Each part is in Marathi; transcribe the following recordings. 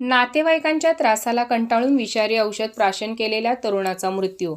नातेवाईकांच्या त्रासाला कंटाळून विषारी औषध प्राशन केलेल्या तरुणाचा मृत्यू.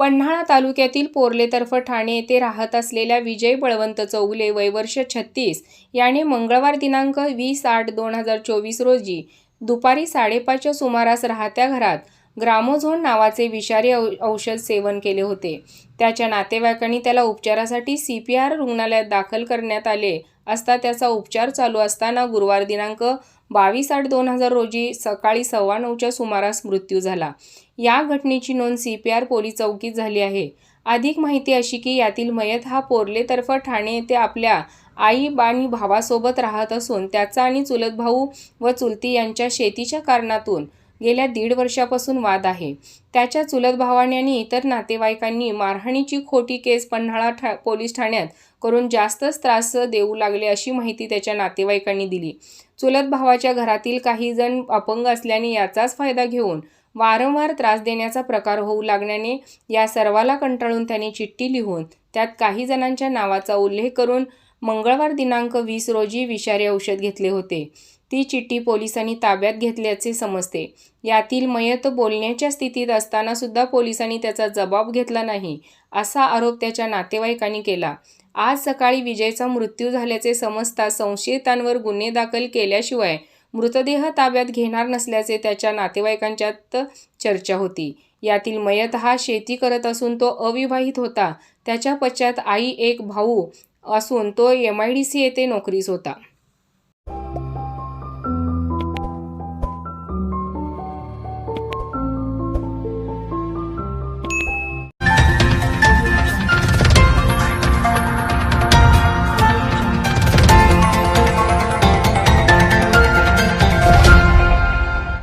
पन्हाळा तालुक्यातील पोर्लेतर्फ ठाणे येथे राहत असलेल्या विजय बळवंत चौगुले वयवर्ष छत्तीस याने मंगळवार दिनांक वीस आठ दोन हजार चोवीस रोजी दुपारी साडेपाचच्या सुमारास राहत्या घरात ग्रामोझोन नावाचे विषारी औ औषध सेवन केले होते. त्याच्या नातेवाईकांनी त्याला उपचारासाठी सी पी आर रुग्णालयात दाखल करण्यात आले. असता त्याचा उपचार चालू असताना गुरुवार दिनांक बावीस आठ दोन हजार रोजी सकाळी सव्वा नऊच्या सुमारास मृत्यू झाला. या घटनेची नोंद सी पी आर पोलीस चौकीत झाली आहे. अधिक माहिती अशी की यातील मयत हा पोरलेतर्फ ठाणे येथे आपल्या आई आणि भावासोबत राहत असून त्याचा आणि चुलत भाऊ व चुलती यांच्या शेतीच्या कारणातून गेल्या दीड वर्षापासून वाद आहे. त्याच्या चुलत भावाने आणि इतर नातेवाईकांनी मारहाणीची खोटी केस पन्हाळा ठा पोलीस ठाण्यात करून जास्तच त्रास देऊ लागले अशी माहिती त्याच्या नातेवाईकांनी दिली. चुलत भावाच्या घरातील काही जण अपंग असल्याने याचाच फायदा घेऊन वारंवार त्रास देण्याचा प्रकार होऊ लागल्याने या सर्वाला कंटाळून त्याने चिठ्ठी लिहून त्यात काही जणांच्या नावाचा उल्लेख करून मंगळवार दिनांक वीस रोजी विषारी औषध घेतले होते. ती चिठ्ठी पोलिसांनी ताब्यात घेतल्याचे समजते. यातील मयत बोलण्याच्या स्थितीत असताना सुद्धा पोलिसांनी त्याचा जबाब घेतला नाही असा आरोप त्याच्या नातेवाईकांनी केला. आज सकाळी विजयचा मृत्यू झाल्याचे समजता संशयितांवर गुन्हे दाखल केल्याशिवाय मृतदेह ताब्यात घेणार नसल्याचे त्याच्या नातेवाईकांच्यात चर्चा होती. यातील मयत हा शेती करत असून तो अविवाहित होता. त्याच्या पश्चात आई एक भाऊ असून तो एम आय डी सी येथे नोकरीस होता.